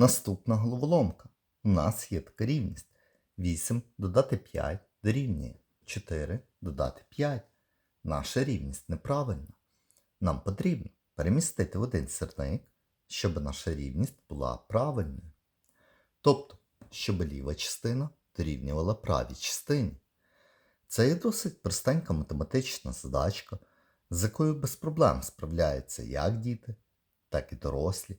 Наступна головоломка. У нас є така рівність. 8 додати 5 дорівнює 4 додати 5. Наша рівність неправильна. Нам потрібно перемістити в один сірник, щоб наша рівність була правильною. Тобто, щоб ліва частина дорівнювала правій частині. Це є досить простенька математична задачка, з якою без проблем справляються як діти, так і дорослі.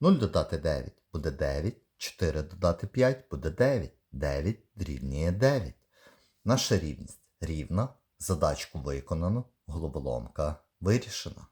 0 додати 9 буде 9, 4 додати 5 буде 9, 9 рівнює 9. Наша рівність рівна, задачку виконано, головоломка вирішена.